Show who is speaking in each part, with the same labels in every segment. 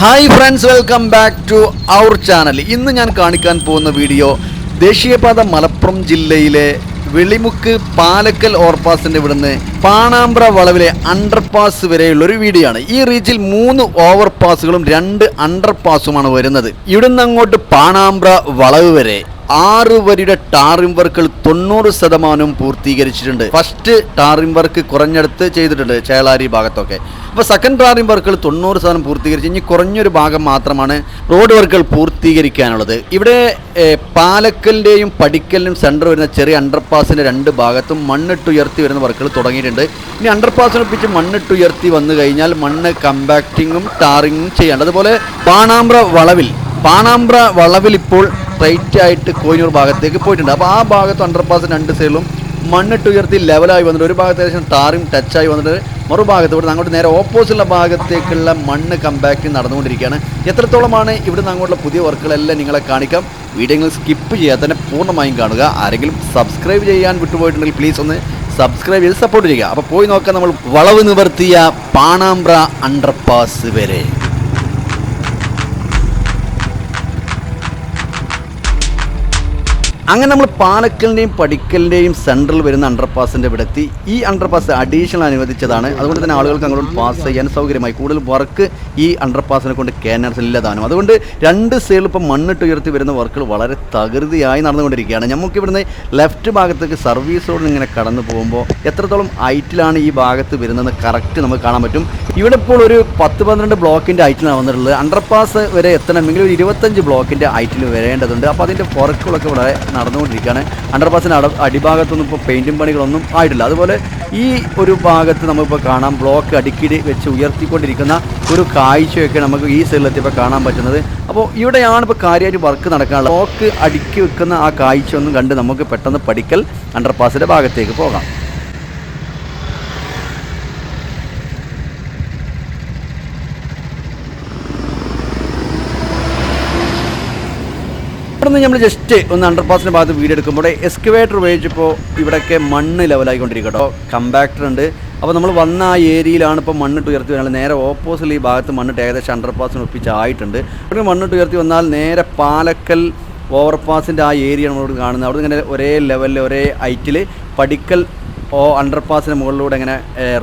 Speaker 1: Hi friends welcome back to our channel ഇന്ന് ഞാൻ കാണിക്കാൻ പോകുന്ന വീഡിയോ ദേശീയപാത മലപ്പുറം ജില്ലയിലെ വെളിമുക്ക് പാലക്കൽ ഓവർപാസിന്റെ ഇവിടുന്ന് പാണാമ്പ്ര വളവിലെ അണ്ടർപാസ് വരെയുള്ള ഒരു വീഡിയോ ആണ്. ഈ റീച്ചിൽ മൂന്ന് ഓവർപാസുകളും രണ്ട് അണ്ടർപാസുമാണ് വരുന്നത്. ഇവിടുന്ന് അങ്ങോട്ട് പാണാമ്പ്ര വളവ് വരെ. ആറ് വരിയുടെ ടാറിംഗ് വർക്കുകൾ തൊണ്ണൂറ് ശതമാനവും പൂർത്തീകരിച്ചിട്ടുണ്ട്. ഫസ്റ്റ് ടാറിംഗ് വർക്ക് കുറഞ്ഞെടുത്ത് ചെയ്തിട്ടുണ്ട് ചേളാരി ഭാഗത്തൊക്കെ. അപ്പോൾ സെക്കൻഡ് ടാറിംഗ് വർക്കുകൾ തൊണ്ണൂറ് ശതമാനം പൂർത്തീകരിച്ച് ഇനി കുറഞ്ഞൊരു ഭാഗം മാത്രമാണ് റോഡ് വർക്കുകൾ പൂർത്തീകരിക്കാനുള്ളത്. ഇവിടെ പാലക്കലിന്റെയും പടിക്കലിനും സെന്റർ വരുന്ന ചെറിയ അണ്ടർപാസിന്റെ രണ്ട് ഭാഗത്തും മണ്ണിട്ട് ഉയർത്തി വരുന്ന വർക്കുകൾ തുടങ്ങിയിട്ടുണ്ട്. ഇനി അണ്ടർപാസിനൊപ്പിച്ച് മണ്ണിട്ടുയർത്തി വന്നു കഴിഞ്ഞാൽ മണ്ണ് കമ്പാക്റ്റിങ്ങും ടാറിങ്ങും ചെയ്യേണ്ടത് അതുപോലെ പാണാമ്പ്ര വളവിൽ പാണാമ്പ്ര വളവിൽ ഇപ്പോൾ സ്ട്രൈറ്റ് ആയിട്ട് കോയിനൂർ ഭാഗത്തേക്ക് പോയിട്ടുണ്ട്. അപ്പോൾ ആ ഭാഗത്ത് അണ്ടർപാസ് രണ്ട് സൈഡിലും മണ്ണിട്ട് ഉയർത്തി ലെവലായി വന്നിട്ട് ഒരു ഭാഗത്ത് ഏകദേശം ടാറും ടച്ചായി വന്നിട്ട് മറുഭാഗത്ത് ഇവിടെ അങ്ങോട്ട് നേരെ ഓപ്പോസിറ്റുള്ള ഭാഗത്തേക്കുള്ള മണ്ണ് കമ്പാക്ക് നടന്നുകൊണ്ടിരിക്കുകയാണ്. എത്രത്തോളമാണ് ഇവിടുന്ന് അങ്ങോട്ടുള്ള പുതിയ വർക്കുകളെല്ലാം നിങ്ങളെ കാണിക്കാം. വീഡിയോ സ്കിപ്പ് ചെയ്യാതെ തന്നെ പൂർണമായും കാണുക. ആരെങ്കിലും സബ്സ്ക്രൈബ് ചെയ്യാൻ വിട്ടുപോയിട്ടുണ്ടെങ്കിൽ പ്ലീസ് ഒന്ന് സബ്സ്ക്രൈബ് ചെയ്ത് സപ്പോർട്ട് ചെയ്യുക. അപ്പോൾ പോയി നോക്കാം നമ്മൾ വളവ് നിവർത്തിയ പാണാമ്പ്ര അണ്ടർപാസ് വരെ. അങ്ങനെ നമ്മൾ പാലക്കലിന്റെയും പടിക്കലിന്റെയും സെൻട്രൽ വരുന്ന അണ്ടർപാസിന്റെ ഇവിടെ ഈ അണ്ടർപാസ് അഡീഷണൽ അനുവദിച്ചതാണ്. അതുകൊണ്ട് തന്നെ ആളുകൾക്ക് അങ്ങോട്ട് പാസ് ചെയ്യാൻ സൗകര്യമായി. കൂടുതൽ വർക്ക് ഈ അണ്ടർപാസിനെ കൊണ്ട് ക്യാനർസ് ഇല്ലതാനും അതുകൊണ്ട് രണ്ട് സൈഡിൽ ഇപ്പം മണ്ണിട്ട് ഉയർത്തി വരുന്ന വർക്കുകൾ വളരെ തകൃതിയായി നടന്നുകൊണ്ടിരിക്കുകയാണ്. നമുക്ക് ഇവിടുന്ന് ലെഫ്റ്റ് ഭാഗത്തേക്ക് സർവീസ് റോഡിൽ ഇങ്ങനെ കടന്നു പോകുമ്പോൾ എത്രത്തോളം ഹൈറ്റിലാണ് ഈ ഭാഗത്ത് വരുന്നതെന്ന് കറക്റ്റ് നമുക്ക് കാണാൻ പറ്റും. ഇവിടെ ഇപ്പോൾ ഒരു പത്ത് പന്ത്രണ്ട് ബ്ലോക്കിന്റെ ഹൈറ്റിലാണ് വന്നിട്ടുള്ളത്. അണ്ടർപാസ് വരെ എത്തണമെങ്കിൽ ഒരു ഇരുപത്തഞ്ച് ബ്ലോക്കിന്റെ ഹൈറ്റിൽ വരേണ്ടതുണ്ട്. അപ്പോൾ അതിന്റെ വർക്കുകളൊക്കെ ഇവിടെ നടന്നുകൊണ്ടിരിക്കുകയാണ്. അണ്ടർപാസിന് അട അടിഭാഗത്തൊന്നും ഇപ്പോൾ പെയിന്റിംഗ് പണികളൊന്നും ആയിട്ടില്ല. അതുപോലെ ഈ ഒരു ഭാഗത്ത് നമുക്കിപ്പോൾ കാണാം ബ്ലോക്ക് അടുക്കിടി വെച്ച് ഉയർത്തിക്കൊണ്ടിരിക്കുന്ന ഒരു കാഴ്ചയൊക്കെ നമുക്ക് ഈ സൈഡിലെത്തിയപ്പോൾ കാണാൻ പറ്റുന്നത്. അപ്പോൾ ഇവിടെയാണ് ഇപ്പോൾ കാര്യമായിട്ട് വർക്ക് നടക്കാനുള്ളത്. ബ്ലോക്ക് അടുക്കി വെക്കുന്ന ആ കാഴ്ച ഒന്നും കണ്ട് നമുക്ക് പെട്ടെന്ന് പഠിക്കൽ അണ്ടർപാസിന്റെ ഭാഗത്തേക്ക് പോകാം. ഇവിടുന്ന് നമ്മൾ ജസ്റ്റ് ഒന്ന് അണ്ടർപാസിന്റെ ഭാഗത്ത് വീട് എടുക്കുമ്പോൾ എക്സ്കവേറ്റർ ഉപയോഗിച്ചപ്പോൾ ഇവിടെയൊക്കെ മണ്ണ് ലെവലായിക്കൊണ്ടിരിക്കും കേട്ടോ കമ്പാക്ടർ ഉണ്ട്. അപ്പോൾ നമ്മൾ വന്ന ആ ഏരിയയിലാണ് ഇപ്പോൾ മണ്ണിട്ട് ഉയർത്തി വന്നാൽ നേരെ ഓപ്പോസിറ്റ് ഈ ഭാഗത്ത് മണ്ണിട്ട് ഏകദേശം അണ്ടർപാസിന് ഒപ്പിച്ചായിട്ടുണ്ട്. ഇവിടെ മണ്ണിട്ട് ഉയർത്തി വന്നാൽ നേരെ പാലക്കൽ ഓവർപാസിന്റെ ആ ഏരിയ നമ്മളോട് കാണുന്നത്. അവിടെ ഇങ്ങനെ ഒരേ ലെവലിൽ ഒരേ ഹൈറ്റിൽ പടിക്കൽ ഓ അണ്ടർപാസിന് മുകളിലൂടെ ഇങ്ങനെ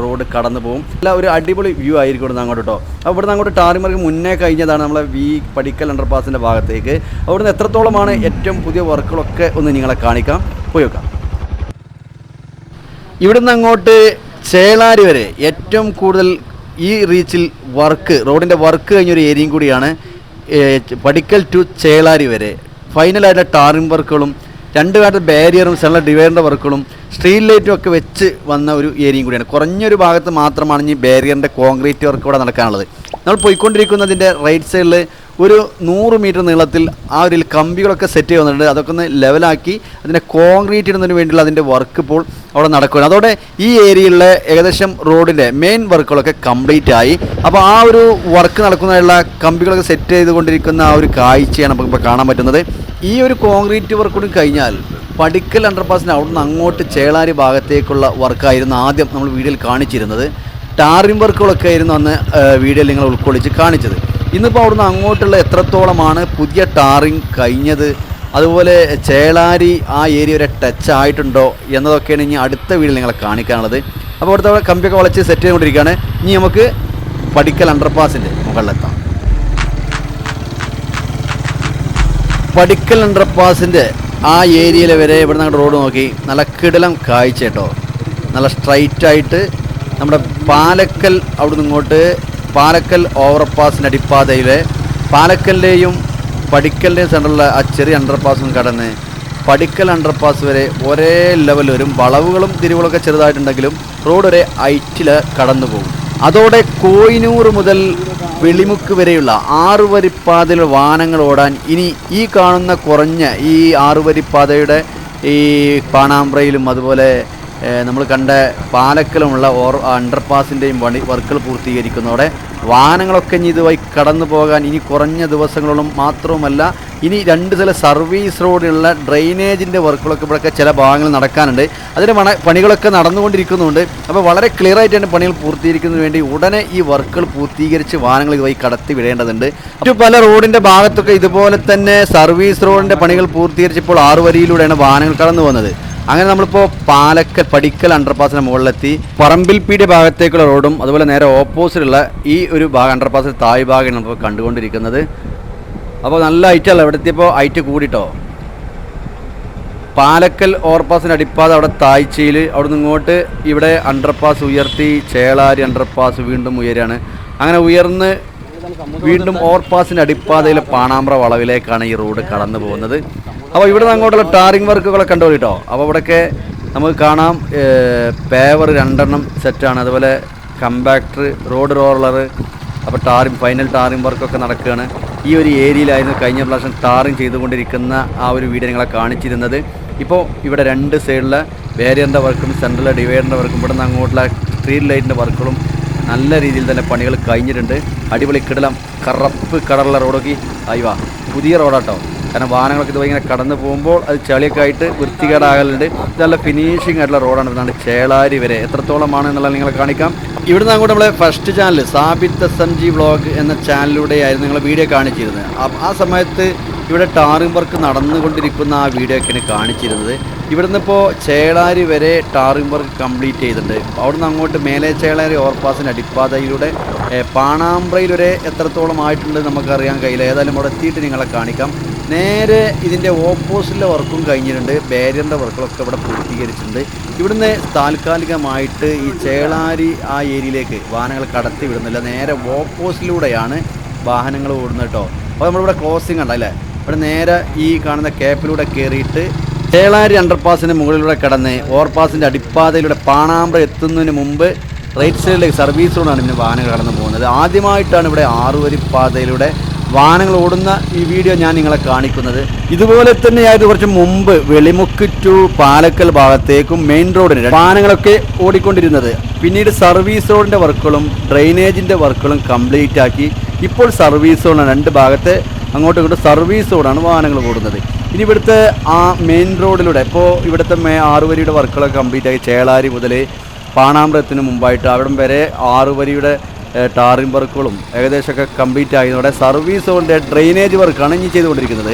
Speaker 1: റോഡ് കടന്നു പോകും. അല്ല ഒരു അടിപൊളി വ്യൂ ആയിരിക്കും ഇവിടുന്ന് അങ്ങോട്ട് കേട്ടോ അപ്പോൾ ഇവിടുന്ന് അങ്ങോട്ട് ടാറിമർക്ക് മുന്നേ കഴിഞ്ഞതാണ് നമ്മളെ വി പടിക്കൽ അണ്ടർപാസിന്റെ ഭാഗത്തേക്ക്. അവിടുന്ന് എത്രത്തോളമാണ് ഏറ്റവും പുതിയ വർക്കുകളൊക്കെ ഒന്ന് നിങ്ങളെ കാണിക്കാം. പോയി വെക്കാം ഇവിടുന്ന് അങ്ങോട്ട് ചേളാരി വരെ ഏറ്റവും കൂടുതൽ ഈ റീച്ചിൽ വർക്ക് റോഡിന്റെ വർക്ക് കഴിഞ്ഞൊരു ഏരിയയും കൂടിയാണ് പടിക്കൽ ടു ചേളാരി വരെ. ഫൈനലായിട്ടുള്ള ടാറിംഗ് വർക്കുകളും രണ്ട് കാലത്ത് ബാരിയറും സെള്ള ഡിവൈഡറിന്റെ വർക്കുകളും സ്ട്രീറ്റ് ലൈറ്റും ഒക്കെ വെച്ച് വന്ന ഒരു ഏരിയയും കൂടിയാണ്. കുറഞ്ഞൊരു ഭാഗത്ത് മാത്രമാണ് ഈ ബാരിയറിന്റെ കോൺക്രീറ്റ് വർക്ക് ഇവിടെ നടക്കാനുള്ളത്. നമ്മൾ പോയിക്കൊണ്ടിരിക്കുന്നതിന്റെ റൈറ്റ് സൈഡിൽ ഒരു നൂറ് മീറ്റർ നീളത്തിൽ ആ ഒരു കമ്പികളൊക്കെ സെറ്റ് ചെയ്ത് വന്നിട്ടുണ്ട് അതൊക്കെ ഒന്ന് ലെവലാക്കി അതിനെ കോൺക്രീറ്റ് ഇടുന്നതിന് വേണ്ടിയുള്ള അതിന്റെ വർക്ക് ഇപ്പോൾ അവിടെ നടക്കുകയാണ്. അതോടെ ഈ ഏരിയയിലെ ഏകദേശം റോഡിന്റെ മെയിൻ വർക്കുകളൊക്കെ കംപ്ലീറ്റ് ആയി. അപ്പോൾ ആ ഒരു വർക്ക് നടക്കുന്നതിനുള്ള കമ്പികളൊക്കെ സെറ്റ് ചെയ്തുകൊണ്ടിരിക്കുന്ന ആ ഒരു കാഴ്ചയാണ് നമുക്ക് ഇപ്പോൾ കാണാൻ പറ്റുന്നത്. ഈ ഒരു കോൺക്രീറ്റ് വർക്ക് കൂടി കഴിഞ്ഞാൽ പടിക്കൽ അണ്ടർപാസിന് അവിടുന്ന് അങ്ങോട്ട് ചേളാരി ഭാഗത്തേക്കുള്ള വർക്കായിരുന്നു ആദ്യം നമ്മൾ വീഡിയോയിൽ കാണിച്ചിരുന്നത്. ടാറിംഗ് വർക്കുകളൊക്കെ ആയിരുന്നു അന്ന് വീഡിയോയിൽ നിങ്ങൾ ഉൾക്കൊള്ളിച്ച് കാണിച്ചത്. ഇന്നിപ്പോൾ അവിടുന്ന് അങ്ങോട്ടുള്ള എത്രത്തോളമാണ് പുതിയ ടാറിങ് കഴിഞ്ഞത്? അതുപോലെ ചേളാരി ആ ഏരിയ വരെ ടച്ച് ആയിട്ടുണ്ടോ എന്നതൊക്കെയാണ് ഇനി അടുത്ത വീഡിയോയിൽ നിങ്ങളെ കാണിക്കാനുള്ളത്. അപ്പോൾ അവിടുത്തെ കമ്പിയൊക്കെ വളച്ച് സെറ്റ് ചെയ്തുകൊണ്ടിരിക്കുകയാണ്. ഇനി നമുക്ക് പടിക്കൽ അണ്ടർപാസിന്റെ മുകളിലെത്താം. പടിക്കൽ അണ്ടർപാസിന്റെ ആ ഏരിയയിൽ വരെ ഇവിടെ നിന്ന് റോഡ് നോക്കി. നല്ല കിടലം കാഴ്ച കേട്ടോ. നല്ല സ്ട്രൈറ്റായിട്ട് നമ്മുടെ പാലക്കൽ അവിടുന്ന് ഇങ്ങോട്ട് പാലക്കൽ ഓവർപാസിന്റെ അടിപ്പാതയിലെ പാലക്കലിന്റെയും പടിക്കലിന്റെയും സെന്ററിലെ ആ ചെറിയ അണ്ടർപാസും കടന്ന് പടിക്കൽ അണ്ടർപാസ് വരെ ഒരേ ലെവൽ വരും വളവുകളും തിരിവുകളൊക്കെ ചെറുതായിട്ടുണ്ടെങ്കിലും റോഡ് ഒരേ ഐറ്റിൽ കടന്നു പോകും. അതോടെ കോയിനൂർ മുതൽ വെളിമുക്ക് വരെയുള്ള ആറുവരിപ്പാതയിൽ വാഹനങ്ങൾ ഓടാൻ ഇനി ഈ കാണുന്ന കുറഞ്ഞ ഈ ആറുവരിപ്പാതയുടെ ഈ പാണാമ്പ്രയിലും അതുപോലെ നമ്മൾ കണ്ട പാലക്കലുമുള്ള ഓർ അണ്ടർപാസിന്റെയും പണി വർക്കുകൾ പൂർത്തീകരിക്കുന്നതോടെ വാഹനങ്ങളൊക്കെ ഇനി ഇതുവഴി കടന്നു പോകാൻ ഇനി കുറഞ്ഞ ദിവസങ്ങളോളം മാത്രവുമല്ല ഇനി രണ്ട് ചില സർവീസ് റോഡിലുള്ള ഡ്രെയിനേജിന്റെ വർക്കുകളൊക്കെ ഇവിടെയൊക്കെ ചില ഭാഗങ്ങളിൽ നടക്കാനുണ്ട്. അതിന് പണ പണികളൊക്കെ നടന്നുകൊണ്ടിരിക്കുന്നുണ്ട് അപ്പോൾ വളരെ ക്ലിയർ ആയിട്ടാണ് പണികൾ പൂർത്തീകരിക്കുന്നതിന് വേണ്ടി ഉടനെ ഈ വർക്കുകൾ പൂർത്തീകരിച്ച് വാഹനങ്ങൾ ഇതുവഴി കടത്തി വിടേണ്ടതുണ്ട്. മറ്റു പല റോഡിന്റെ ഭാഗത്തൊക്കെ ഇതുപോലെ തന്നെ സർവീസ് റോഡിന്റെ പണികൾ പൂർത്തീകരിച്ചപ്പോൾ ആറുവരിയിലൂടെയാണ് വാഹനങ്ങൾ കടന്നു വന്നത് അങ്ങനെ നമ്മളിപ്പോൾ പാലക്കൽ പടിക്കൽ അണ്ടർപാസിന് മുകളിലെത്തി. പറമ്പിൽപ്പീടിയ ഭാഗത്തേക്കുള്ള റോഡും അതുപോലെ നേരെ ഓപ്പോസിറ്റുള്ള ഈ ഒരു ഭാഗം അണ്ടർപാസിൽ താഴ് ഭാഗമാണ് നമ്മൾ കണ്ടുകൊണ്ടിരിക്കുന്നത്. അപ്പോൾ നല്ല ഐറ്റല്ല ഇവിടെ എത്തിയപ്പോൾ ഐറ്റ് കൂടിട്ടോ? പാലക്കൽ ഓവർപാസിന്റെ അടിപ്പാത അവിടെ താഴ്ചയിൽ അവിടെ നിന്ന് ഇങ്ങോട്ട് ഇവിടെ അണ്ടർപാസ് ഉയർത്തി ചേളാരി അണ്ടർപാസ് വീണ്ടും ഉയരാണ്. അങ്ങനെ ഉയർന്ന് വീണ്ടും ഓവർപാസിന്റെ അടിപ്പാതയിലെ പാണാമ്പ്ര വളവിലേക്കാണ് ഈ റോഡ് കടന്നു പോകുന്നത് അപ്പോൾ ഇവിടെ നിന്ന് അങ്ങോട്ടുള്ള ടാറിംഗ് വർക്കുകളൊക്കെ കണ്ടോ കേട്ടോ അപ്പോൾ ഇവിടെയൊക്കെ നമുക്ക് കാണാം പേവർ രണ്ടെണ്ണം സെറ്റാണ്. അതുപോലെ കമ്പാക്ടർ റോഡ് റോളർ അപ്പോൾ ടാറിംഗ് ഫൈനൽ ടാറിംഗ് വർക്കൊക്കെ നടക്കുകയാണ്. ഈ ഒരു ഏരിയയിലായിരുന്നു കഴിഞ്ഞ പ്രാവശ്യം ടാറിംഗ് ചെയ്തുകൊണ്ടിരിക്കുന്ന ആ ഒരു വീഡിയോ നിങ്ങളെ കാണിച്ചിരുന്നത്. ഇപ്പോൾ ഇവിടെ രണ്ട് സൈഡിലെ വേരിയറിന്റെ വർക്കും സെൻട്രലിലെ ഡിവൈഡറിന്റെ വർക്കും ഇവിടെ നിന്ന് അങ്ങോട്ടുള്ള സ്ട്രീറ്റ് ലൈറ്റിന്റെ വർക്കുകളും നല്ല രീതിയിൽ തന്നെ പണികൾ കഴിഞ്ഞിട്ടുണ്ട്. അടിപൊളി കിടലം കറപ്പ് കടലുള്ള റോഡൊക്കെ. അയ്യോ പുതിയ റോഡാട്ടോ. കാരണം വാഹനങ്ങളൊക്കെ ഇതുപോലെ ഇങ്ങനെ കടന്നു പോകുമ്പോൾ അത് ചളിയൊക്കെ ആയിട്ട് വൃത്തികേടാകലുണ്ട്. നല്ല ഫിനിഷിംഗ് ആയിട്ടുള്ള റോഡാണ് ഇതാണ് ചേളാരി വരെ. എത്രത്തോളമാണ് എന്നുള്ളത് നിങ്ങളെ കാണിക്കാം. ഇവിടുന്ന് അങ്ങോട്ട് നമ്മളെ first channel Sabith S M G vlog എന്ന ചാനലിലൂടെയായിരുന്നു നിങ്ങൾ വീഡിയോ കാണിച്ചിരുന്നത്. ആ- സമയത്ത് ഇവിടെ ടാറിംഗ് വർക്ക് നടന്നുകൊണ്ടിരിക്കുന്ന ആ വീഡിയോ ഒക്കെയാണ് കാണിച്ചിരുന്നത്. ഇവിടുന്ന് ഇപ്പോൾ ചേളാരി വരെ ടാറിംഗ് വർക്ക് കംപ്ലീറ്റ് ചെയ്തിട്ടുണ്ട്. അവിടുന്ന് അങ്ങോട്ട് മേലെ ചേളാരി ഓവർപാസിന്റെ അടിപ്പാതയിലൂടെ പാണാമ്പ്രയിൽ വരെ എത്രത്തോളം ആയിട്ടുണ്ട് നമുക്കറിയാൻ കഴിയില്ല. ഏതായാലും അവിടെ എത്തിയിട്ട് നിങ്ങളെ കാണിക്കാം. നേരെ ഇതിന്റെ ഓപ്പോസിറ്റിലെ വർക്കും കഴിഞ്ഞിട്ടുണ്ട്. ബാരിയറിന്റെ വർക്കുകളൊക്കെ ഇവിടെ പൂർത്തീകരിച്ചിട്ടുണ്ട്. ഇവിടുന്ന് താൽക്കാലികമായിട്ട് ഈ ചേളാരി ആ ഏരിയയിലേക്ക് വാഹനങ്ങൾ കടത്തി വിടുന്നില്ല. നേരെ ഓപ്പോസിറ്റിലൂടെയാണ് വാഹനങ്ങൾ ഓടുന്നത് കേട്ടോ. അപ്പോൾ നമ്മളിവിടെ ക്രോസിംഗ് ഉണ്ടല്ലേ ഇവിടെ നേരെ ഈ കാണുന്ന ക്യാപ്പിലൂടെ കയറിയിട്ട് ചേളാരി അണ്ടർപാസിന് മുകളിലൂടെ കടന്ന് ഓവർപാസിന്റെ അടിപ്പാതയിലൂടെ പാണാമ്പ്ര എത്തുന്നതിന് മുമ്പ് റൈറ്റ് സൈഡിലേക്ക് സർവീസ് റോഡാണ് പിന്നെ വാഹനങ്ങൾ കടന്നു പോകുന്നത്. ആദ്യമായിട്ടാണ് ഇവിടെ ആറുവരി പാതയിലൂടെ വാഹനങ്ങൾ ഓടുന്ന ഈ വീഡിയോ ഞാൻ നിങ്ങളെ കാണിക്കുന്നത്. ഇതുപോലെ തന്നെയായിരുന്നു കുറച്ച് മുമ്പ് വെളിമുക്ക് ടു പാലക്കൽ ഭാഗത്തേക്കും മെയിൻ റോഡിന് വാഹനങ്ങളൊക്കെ ഓടിക്കൊണ്ടിരുന്നത്. പിന്നീട് സർവീസ് റോഡിന്റെ വർക്കുകളും ഡ്രെയിനേജിന്റെ വർക്കുകളും കംപ്ലീറ്റ് ആക്കി ഇപ്പോൾ സർവീസ് റോഡാണ് രണ്ട് ഭാഗത്തെ അങ്ങോട്ടും ഇങ്ങോട്ടും സർവീസ് റോഡാണ് വാഹനങ്ങൾ ഓടുന്നത്. ഇനി ഇവിടുത്തെ ആ മെയിൻ റോഡിലൂടെ ഇപ്പോൾ ഇവിടുത്തെ മേ ആറുവരിയുടെ വർക്കുകളൊക്കെ കംപ്ലീറ്റ് ആക്കി ചേളാരി മുതൽ പാണാമ്പ്രത്തിന് മുമ്പായിട്ട് അവിടം വരെ ആറുവരിയുടെ ടാറിംഗ് വർക്കുകളും ഏകദേശമൊക്കെ കംപ്ലീറ്റ് ആയതോടെ സർവീസ് റോഡിന്റെ ഡ്രെയിനേജ് വർക്കാണ് ഇനി ചെയ്തുകൊണ്ടിരിക്കുന്നത്.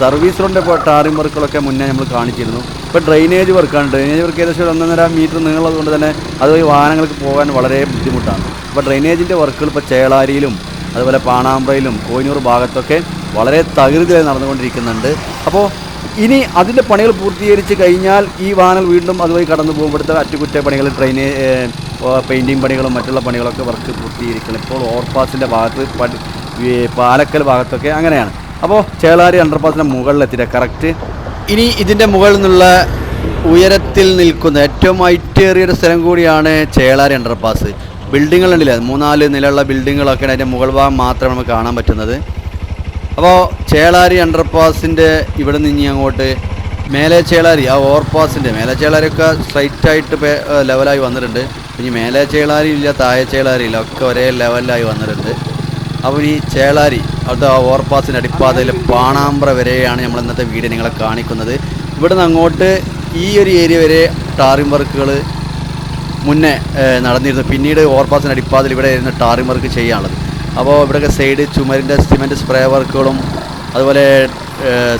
Speaker 1: സർവീസ് റോഡിന്റെ ടാറിംഗ് വർക്കുകളൊക്കെ മുന്നേ നമ്മൾ കാണിച്ചിരുന്നു. ഇപ്പോൾ ഡ്രെയിനേജ് വർക്കാണ്. ഡ്രെയിനേജ് വർക്ക് ഏകദേശം ഒന്നൊന്നര മീറ്റർ നീളമുള്ളത് കൊണ്ട് തന്നെ അതുവഴി വാഹനങ്ങൾക്ക് പോകാൻ വളരെ ബുദ്ധിമുട്ടാണ്. അപ്പോൾ ഡ്രെയിനേജിന്റെ വർക്കുകൾ ഇപ്പോൾ ചേളാരിയിലും അതുപോലെ പാണാമ്പ്രയിലും കോയിനൂർ ഭാഗത്തൊക്കെ വളരെ തകൃതിയായി നടന്നുകൊണ്ടിരിക്കുന്നുണ്ട്. അപ്പോൾ ഇനി അതിന്റെ പണികൾ പൂർത്തീകരിച്ച് കഴിഞ്ഞാൽ ഈ വാഹനം വീണ്ടും അതുവഴി കടന്നു പോകുമ്പോഴത്തെ അറ്റകുറ്റപ്പണികൾ ട്രെയിന് പെയിന്റിങ് പണികളും മറ്റുള്ള പണികളൊക്കെ വർക്ക് പൂർത്തീകരിക്കണം. ഇപ്പോൾ ഓവർപാസിന്റെ ഭാഗത്ത് പാലക്കൽ ഭാഗത്തൊക്കെ അങ്ങനെയാണ്. അപ്പോൾ ചേളാരി അണ്ടർപാസിന്റെ മുകളിലെത്തിയിട്ട് കറക്റ്റ് ഇനി ഇതിന്റെ മുകളിൽ നിന്നുള്ള ഉയരത്തിൽ നിൽക്കുന്ന ഏറ്റവും ഹൈറ്റേറിയ ഒരു സ്ഥലം കൂടിയാണ് ചേളാരി അണ്ടർപാസ് ബിൽഡിങ്ങുകൾ ഉണ്ടല്ലേ മൂന്നാൽ നിലയുള്ള ബിൽഡിങ്ങുകളൊക്കെയാണ് അതിന്റെ മുകൾ ഭാഗം മാത്രമേ നമുക്ക് കാണാൻ പറ്റുന്നത്. അപ്പോൾ ചേളാരി അണ്ടർപാസിന്റെ ഇവിടെ നിന്ന് ഇനി അങ്ങോട്ട് മേലെ ചേളാരി ആ ഓവർപാസിന്റെ മേലെ ചേളാരിയൊക്കെ സ്ട്രൈറ്റായിട്ട് ലെവലായി വന്നിട്ടുണ്ട്. ഇനി മേലെ ചേളാരി ഇല്ല താഴെ ചേളാരി ഇല്ല ഒക്കെ ഒരേ ലെവലിലായി വന്നിട്ടുണ്ട്. അപ്പോൾ ഈ ചേളാരി അവിടുത്തെ ആ ഓവർപാസിന്റെ അടിപ്പാതയിൽ പാണാമ്പ്ര വരെയാണ് നമ്മൾ ഇന്നത്തെ വീട് നിങ്ങളെ കാണിക്കുന്നത്. ഇവിടുന്ന് അങ്ങോട്ട് ഈ ഒരു ഏരിയ വരെ ടാറിംഗ് വർക്കുകൾ മുന്നേ നടന്നിരുന്നു. പിന്നീട് ഓവർപാസിന്റെ അടിപ്പാതിൽ ഇവിടെ ഇരുന്ന് ടാറിംഗ് വർക്ക് ചെയ്യാനുള്ളത്. അപ്പോൾ ഇവിടെയൊക്കെ സൈഡ് ചുമരിന്റെ സിമെന്റ് സ്പ്രേ വർക്കുകളും അതുപോലെ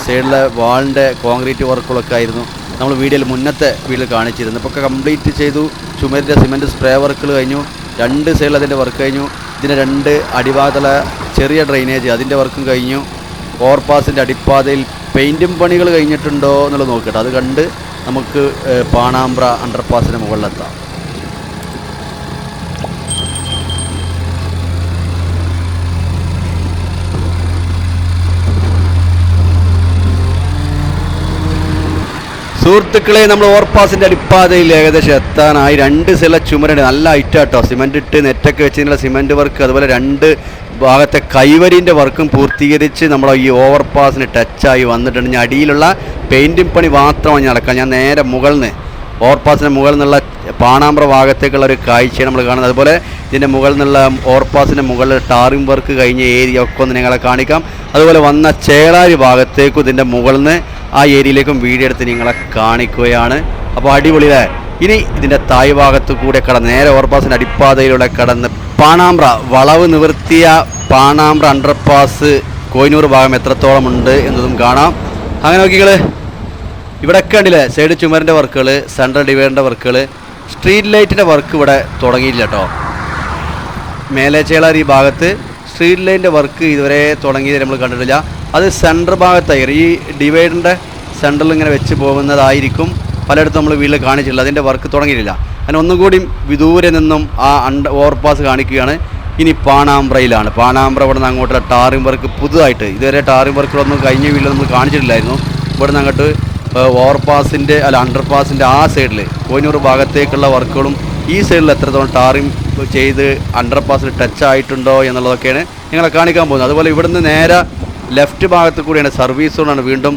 Speaker 1: സൈഡിലെ വാളിന്റെ കോൺക്രീറ്റ് വർക്കുകളൊക്കെ ആയിരുന്നു. നമ്മൾ വീഡിയോയിൽ മുന്നത്തെ വീഡിയോയിൽ കാണിച്ചിരുന്നു. ഇപ്പോൾ കംപ്ലീറ്റ് ചെയ്തു. ചുമരിന്റെ സിമെന്റ് സ്പ്രേ വർക്കുകൾ കഴിഞ്ഞു. രണ്ട് സൈഡിൽ അതിന്റെ വർക്ക് കഴിഞ്ഞു. ഇതിന്റെ രണ്ട് അടിഭാഗത്തുള്ള ചെറിയ ഡ്രെയിനേജ് അതിന്റെ വർക്കും കഴിഞ്ഞു. ഓവർപാസിന്റെ അടിപ്പാതയിൽ പെയിന്റും പണികൾ കഴിഞ്ഞിട്ടുണ്ടോ എന്നുള്ളത് നോക്കട്ടെ. അത് കണ്ട് നമുക്ക് പാണാമ്പ്ര അണ്ടർപാസിന് മുകളിലെത്താം. സുഹൃത്തുക്കളെ നമ്മൾ ഓർപ്പാസിന്റെ അടിപ്പാതയിൽ ഏകദേശം എത്താനായി. രണ്ട് ചില ചുമരുണ്ട്. നല്ല ഐറ്റാട്ടോ സിമന്റ് ഇട്ട് നെറ്റൊക്കെ വെച്ചതിനുള്ള സിമന്റ് വർക്ക് അതുപോലെ രണ്ട് ഭാഗത്തെ കൈവരിന്റെ വർക്കും പൂർത്തീകരിച്ച് നമ്മൾ ഈ ഓവർപാസിന് ടച്ചായി വന്നിട്ടുണ്ട്. ഇനി അടിയിലുള്ള പെയിന്റിംഗ് പണി മാത്രമാണ് നടക്കുക ഞാൻ നേരെ മുകളിൽ നിന്ന് ഓവർപാസിന് മുകളിൽ നിന്നുള്ള പാണാമ്പ്ര ഭാഗത്തേക്കുള്ള ഒരു കാഴ്ചയാണ് നമ്മൾ കാണുന്നത്. അതുപോലെ ഇതിന്റെ മുകളിൽ നിന്നുള്ള ഓവർപാസിന്റെ മുകളിൽ ടാറിംഗ് വർക്ക് കഴിഞ്ഞ ഏരിയ ഒക്കെ ഒന്ന് നിങ്ങളെ കാണിക്കാം. അതുപോലെ വന്ന ചേളാരി ഭാഗത്തേക്കും ഇതിന്റെ മുകളിൽ നിന്ന് ആ ഏരിയയിലേക്കും വീഡിയോ നിങ്ങളെ കാണിക്കുകയാണ്. അപ്പോൾ അടിപൊളിയല്ലേ? ഇനി ഇതിന്റെ തായ് ഭാഗത്ത് കൂടെ കടന്ന് നേരെ ഓവർപാസിന്റെ അടിപ്പാതയിലൂടെ കടന്ന് പാണാമ്പ്ര വളവ് നിവർത്തിയ പാണാമ്പ്ര അണ്ടർപാസ് കോയിനൂർ ഭാഗം എത്രത്തോളം ഉണ്ട് എന്നതും കാണാം. അങ്ങനെ നോക്കിക്കൾ ഇവിടെയൊക്കെ ഉണ്ടല്ലേ സൈഡ് ചുമരിന്റെ വർക്കുകൾ സെൻട്രൽ ഡിവൈഡറിന്റെ വർക്കുകൾ സ്ട്രീറ്റ് ലൈറ്റിന്റെ വർക്ക് ഇവിടെ തുടങ്ങിയില്ല കേട്ടോ. മേലേച്ചേളാർ ഈ ഭാഗത്ത് സ്ട്രീറ്റ് ലൈറ്റിന്റെ വർക്ക് ഇതുവരെ തുടങ്ങിയത് നമ്മൾ കണ്ടിട്ടില്ല. അത് സെന്റർ ഭാഗത്തായി ഈ ഡിവൈഡറിന്റെ സെൻട്രൽ ഇങ്ങനെ വെച്ച് പോകുന്നതായിരിക്കും പലയിടത്തും നമ്മൾ വീട്ടിൽ കാണിച്ചിട്ടില്ല അതിന്റെ വർക്ക് തുടങ്ങിയിട്ടില്ല. അങ്ങനെ ഒന്നും കൂടി വിദൂരെ നിന്നും ആ അണ്ട ഓവർപാസ് കാണിക്കുകയാണ്. ഇനി പാണാമ്പ്രയിലാണ്. പാണാമ്പ്ര ഇവിടെ നിന്ന് അങ്ങോട്ടുള്ള ടാറിംഗ് വർക്ക് പുതുതായിട്ട്. ഇതുവരെ ടാറിംഗ് വർക്കുകളൊന്നും കഴിഞ്ഞ വീട്ടിൽ നമ്മൾ കാണിച്ചിട്ടില്ലായിരുന്നു. ഇവിടെ നിന്ന് അങ്ങോട്ട് ഓവർപാസിന്റെ അല്ല അണ്ടർ പാസിന്റെ ആ സൈഡിൽ കോയിനൂർ ഭാഗത്തേക്കുള്ള വർക്കുകളും ഈ സൈഡിൽ എത്രത്തോളം ടാറിങ് ചെയ്ത് അണ്ടർ പാസിൽ ടച്ച് ആയിട്ടുണ്ടോ എന്നുള്ളതൊക്കെയാണ് നിങ്ങളെ കാണിക്കാൻ പോകുന്നത്. അതുപോലെ ഇവിടുന്ന് നേരെ ലെഫ്റ്റ് ഭാഗത്ത് കൂടിയാണ് സർവീസ് റോഡാണ് വീണ്ടും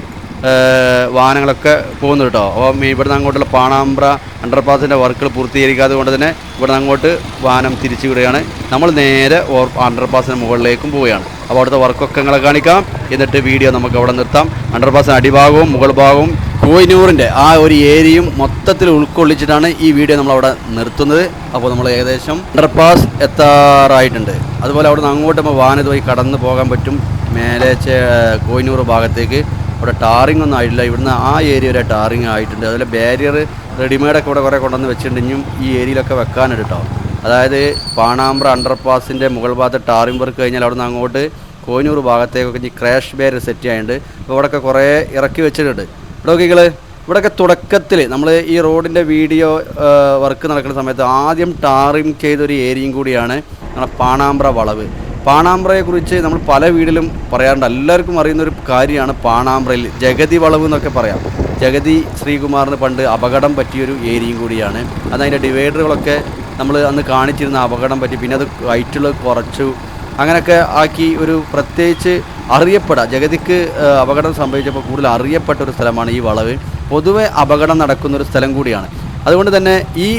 Speaker 1: വാഹനങ്ങളൊക്കെ പോകുന്നത് കേട്ടോ അപ്പോൾ ഇവിടുന്ന് അങ്ങോട്ടുള്ള പാണാമ്പ്ര അണ്ടർപാസിന്റെ വർക്കുകൾ പൂർത്തീകരിക്കാതെ കൊണ്ട് തന്നെ ഇവിടുന്ന് അങ്ങോട്ട് വാഹനം തിരിച്ചു വിടുകയാണ്. നമ്മൾ നേരെ ഓർ അണ്ടർപാസിന് മുകളിലേക്കും പോവുകയാണ്. അപ്പോൾ അവിടുത്തെ വർക്കൊക്കെ നിങ്ങളെ കാണിക്കാം. എന്നിട്ട് വീഡിയോ നമുക്ക് അവിടെ നിർത്താം. അണ്ടർപാസിന് അടിഭാഗവും മുകൾ ഭാഗവും കോയിനൂറിന്റെ ആ ഒരു ഏരിയയും മൊത്തത്തിൽ ഉൾക്കൊള്ളിച്ചിട്ടാണ് ഈ വീഡിയോ നമ്മൾ അവിടെ നിർത്തുന്നത്. അപ്പോൾ നമ്മൾ ഏകദേശം അണ്ടർപാസ് എത്താറായിട്ടുണ്ട്. അതുപോലെ അവിടെ നിന്ന് അങ്ങോട്ട് നമ്മൾ വാനത് പോയി കടന്നു പോകാൻ പറ്റും. മേലെ കോയിനൂർ ഭാഗത്തേക്ക്. അവിടെ ടാറിംഗ് ഒന്നും ആയിട്ടില്ല. ഇവിടുന്ന് ആ ഏരിയ വരെ ടാറിങ് ആയിട്ടുണ്ട്. അതുപോലെ ബാരിയർ റെഡിമെയ്ഡൊക്കെ ഇവിടെ കുറേ കൊണ്ടുവന്ന് വെച്ചിട്ടുണ്ട്. ഈ ഏരിയയിലൊക്കെ വെക്കാനുണ്ട് കേട്ടോ അതായത് പാണാമ്പ്ര അണ്ടർപാസിന്റെ മുകൾ ഭാഗത്ത് ടാറിംഗ് വർക്ക് കഴിഞ്ഞാൽ അവിടെ നിന്ന് അങ്ങോട്ട് കോയിനൂർ ഭാഗത്തേക്കൊക്കെ ഈ ക്രാഷ് ബാരിയർ സെറ്റ് ചെയ്യാനുണ്ട്. അപ്പോൾ അവിടെയൊക്കെ കുറേ ഇറക്കി വെച്ചിട്ടുണ്ട്. നോക്കിക്കൾ ഇവിടെയൊക്കെ തുടക്കത്തിൽ നമ്മൾ ഈ റോഡിന്റെ വീഡിയോ വർക്ക് നടക്കുന്ന സമയത്ത് ആദ്യം ടാറിങ് ചെയ്തൊരു ഏരിയയും കൂടിയാണ് നമ്മുടെ പാണാമ്പ്ര വളവ്. പാണാമ്പ്രയെക്കുറിച്ച് നമ്മൾ പല വീടിലും പറയാറുണ്ട്. എല്ലാവർക്കും അറിയുന്ന ഒരു കാര്യമാണ് പാണാമ്പ്രയിൽ ജഗതി വളവ് എന്നൊക്കെ പറയാം. ജഗതി ശ്രീകുമാറിന് പണ്ട് അപകടം പറ്റിയൊരു ഏരിയയും കൂടിയാണ്. അത് അതിന്റെ ഡിവൈഡറുകളൊക്കെ നമ്മൾ അന്ന് കാണിച്ചിരുന്ന അപകടം പറ്റി പിന്നെ അത് ഹൈറ്റുകൾ കുറച്ചു അങ്ങനെയൊക്കെ ആക്കി ഒരു പ്രത്യേകിച്ച് അറിയപ്പെടാം. ജഗതിക്ക് അപകടം സംഭവിച്ചപ്പോൾ കൂടുതൽ അറിയപ്പെട്ട ഒരു സ്ഥലമാണ് ഈ വളവ്. പൊതുവെ അപകടം നടക്കുന്ന ഒരു സ്ഥലം കൂടിയാണ്. അതുകൊണ്ട് തന്നെ ഈ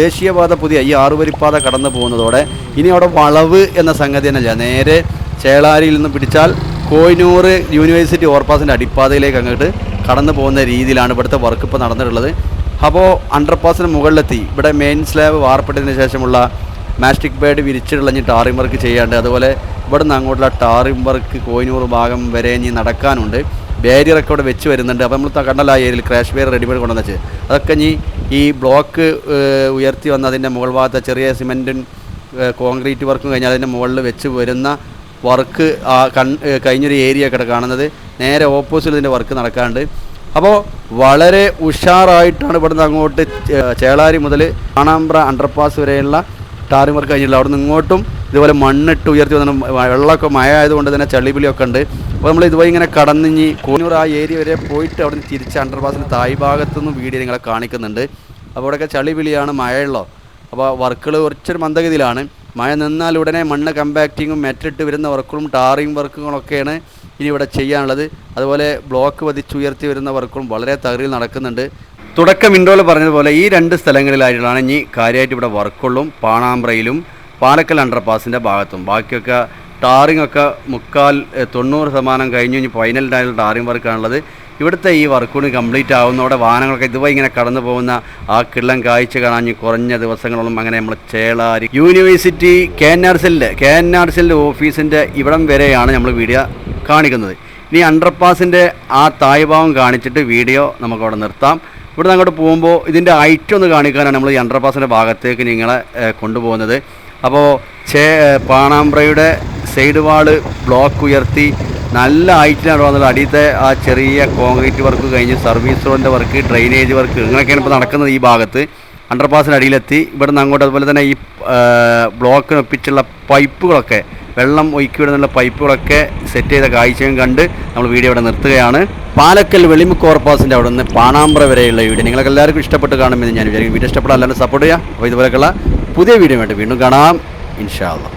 Speaker 1: ദേശീയപാത പുതിയ ഈ ആറുവരിപ്പാത കടന്നു പോകുന്നതോടെ ഇനി അവിടെ വളവ് എന്ന സംഗതി തന്നെയല്ല. നേരെ ചേളാരിയിൽ നിന്ന് പിടിച്ചാൽ കോയിനൂർ യൂണിവേഴ്സിറ്റി ഓവർപാസിന്റെ അടിപ്പാതയിലേക്ക് അങ്ങോട്ട് കടന്നു പോകുന്ന രീതിയിലാണ് ഇവിടുത്തെ വർക്ക് ഇപ്പോൾ നടന്നിട്ടുള്ളത്. അപ്പോൾ അണ്ടർപാസിന് മുകളിലെത്തി. ഇവിടെ മെയിൻ സ്ലാബ് വാർപ്പെട്ടതിന് ശേഷമുള്ള മാസ്റ്റിക് ബേഡ് വിരിച്ചിളഞ്ഞ് ടാറിംഗ് വർക്ക് ചെയ്യാണ്ട് അതുപോലെ ഇവിടെ നിന്ന് അങ്ങോട്ടുള്ള ടാറിംഗ് വർക്ക് കോയിനൂർ ഭാഗം വരെ ഇനി നടക്കാനുണ്ട്. ബാരിയറൊക്കെ ഇവിടെ വെച്ച് വരുന്നുണ്ട്. അപ്പോൾ നമ്മൾ കണ്ടല്ല ഏരിയയിൽ ക്രാഷ് ബാരിയർ റെഡിമെയ്ഡ് കൊണ്ടുവന്ന് വെച്ച്. അതൊക്കെ ഇനി ഈ ബ്ലോക്ക് ഉയർത്തി വന്ന അതിന്റെ മുകൾ ഭാഗത്തെ ചെറിയ സിമെന്റും കോൺക്രീറ്റ് വർക്കും കഴിഞ്ഞാൽ അതിന്റെ മുകളിൽ വെച്ച് വരുന്ന വർക്ക് ആ കൺ കഴിഞ്ഞൊരു ഏരിയ ഒക്കെ കാണുന്നത്. നേരെ ഓപ്പോസിറ്റ് ഇതിന്റെ വർക്ക് നടക്കാണ്ട് അപ്പോൾ വളരെ ഉഷാറായിട്ടാണ് ഇവിടുന്ന് അങ്ങോട്ട് ചേളാരി മുതൽ കാണാമ്പ്ര അണ്ടർപാസ് വരെയുള്ള ടാറിംഗ് വർക്ക് കഴിഞ്ഞിട്ടുള്ളത്. അവിടെ നിന്ന് ഇങ്ങോട്ടും ഇതുപോലെ മണ്ണിട്ട് ഉയർത്തി വന്ന വെള്ളമൊക്കെ മഴ ആയതുകൊണ്ട് തന്നെ ചളിപിളിയൊക്കെ ഉണ്ട്. അപ്പോൾ നമ്മൾ ഇതുപോലെ ഇങ്ങനെ കടന്നിഞ്ഞ് കോന്നൂർ ആ ഏരിയ വരെ പോയിട്ട് അവിടെ നിന്ന് തിരിച്ച് അണ്ടർപാസിന്റെ തായ് ഭാഗത്തുനിന്ന് വീഡിയോ നിങ്ങളെ കാണിക്കുന്നുണ്ട്. അപ്പോൾ അവിടെയൊക്കെ ചളിപിളിയാണ് മഴയുള്ളോ? അപ്പോൾ വർക്കുകൾ കുറച്ചൊരു മന്ദഗതിയിലാണ്. മഴ നിന്നാൽ ഉടനെ മണ്ണ് കമ്പാക്റ്റിങ്ങും മെറ്റിട്ട് വരുന്ന വർക്കുകളും ടാറിങ് വർക്കുകളൊക്കെയാണ് ഇനി ഇവിടെ ചെയ്യാനുള്ളത്. അതുപോലെ ബ്ലോക്ക് പതിച്ചുയർത്തി വരുന്ന വർക്കുകളും വളരെ തകറിൽ നടക്കുന്നുണ്ട്. തുടക്കം ഇൻഡോയിൽ പറഞ്ഞതുപോലെ ഈ രണ്ട് സ്ഥലങ്ങളിലായിട്ടാണ് ഇനി കാര്യമായിട്ട് ഇവിടെ വർക്കുള്ളും പാണാമ്പ്രയിലും പാലക്കൽ അണ്ടർപാസിന്റെ ഭാഗത്തും. ബാക്കിയൊക്കെ ടാറിംഗ് ഒക്കെ മുക്കാൽ തൊണ്ണൂറ് ശതമാനം കഴിഞ്ഞ് കഴിഞ്ഞ് ഫൈനലിനായുള്ള ടാറിംഗ് വർക്കാണുള്ളത് ഇവിടുത്തെ ഈ വർക്കൂടി കംപ്ലീറ്റ് ആവുന്നതോടെ വാഹനങ്ങളൊക്കെ ഇതുവരെ ഇങ്ങനെ കടന്നു പോകുന്ന ആ കിള്ളം കാഴ്ച കാണാൻ കുറഞ്ഞ ദിവസങ്ങളോളം അങ്ങനെ നമ്മൾ Chelari university K N R സെല്ലിന്റെ കെ എൻ ആർ സെല്ലിന്റെ ഓഫീസിന്റെ ഇവിടം വരെയാണ് നമ്മൾ വീഡിയോ കാണിക്കുന്നത്. ഇനി അണ്ടർപാസിന്റെ ആ തായ്ഭാവം കാണിച്ചിട്ട് വീഡിയോ നമുക്കവിടെ നിർത്താം. ഇവിടെ അങ്ങോട്ട് പോകുമ്പോൾ ഇതിന്റെ ഐറ്റം ഒന്ന് കാണിക്കാനാണ് നമ്മൾ ഈ അണ്ടർപാസിന്റെ ഭാഗത്തേക്ക് നിങ്ങളെ കൊണ്ടുപോകുന്നത്. അപ്പോൾ ചേ പാണാമ്പ്രയുടെ സൈഡ് വാൾ ബ്ലോക്ക് ഉയർത്തി നല്ല ഹൈറ്റിലാണ് വന്നത്. അടിയത്തെ ആ ചെറിയ കോൺക്രീറ്റ് വർക്ക് കഴിഞ്ഞ് സർവീസ് റോഡിന്റെ വർക്ക് ഡ്രെയിനേജ് വർക്ക് ഇങ്ങനെയൊക്കെയാണ് ഇപ്പോൾ നടക്കുന്നത് ഈ ഭാഗത്ത്. അണ്ടർപാസിന് അടിയിലെത്തി ഇവിടെ നിന്ന് അങ്ങോട്ട് അതുപോലെ തന്നെ ഈ ബ്ലോക്കിനൊപ്പിച്ചുള്ള പൈപ്പുകളൊക്കെ വെള്ളം ഒഴുക്കി വിടുന്നുള്ള പൈപ്പുകളൊക്കെ സെറ്റ് ചെയ്ത കാഴ്ചയും കണ്ട് നമ്മൾ വീഡിയോ ഇവിടെ നിർത്തുകയാണ്. പാലക്കൽ വെളിമുക്ക് ഓർപ്പാസിന്റെ അവിടെ നിന്ന് പാണാമ്പ്ര വരെയുള്ള വീഡിയോ നിങ്ങൾക്ക് എല്ലാവർക്കും ഇഷ്ടപ്പെട്ട് കാണുമെന്ന് ഞാൻ വിചാരിക്കും വീഡിയോ ഇഷ്ടപ്പെടാൻ എല്ലാവരും സപ്പോർട്ട് ചെയ്യുക. അപ്പോൾ ഇതുപോലെയൊക്കെയുള്ള പുതിയ വീഡിയോ വേണ്ടി വീണ്ടും കാണാം ഇൻഷാല്ലാം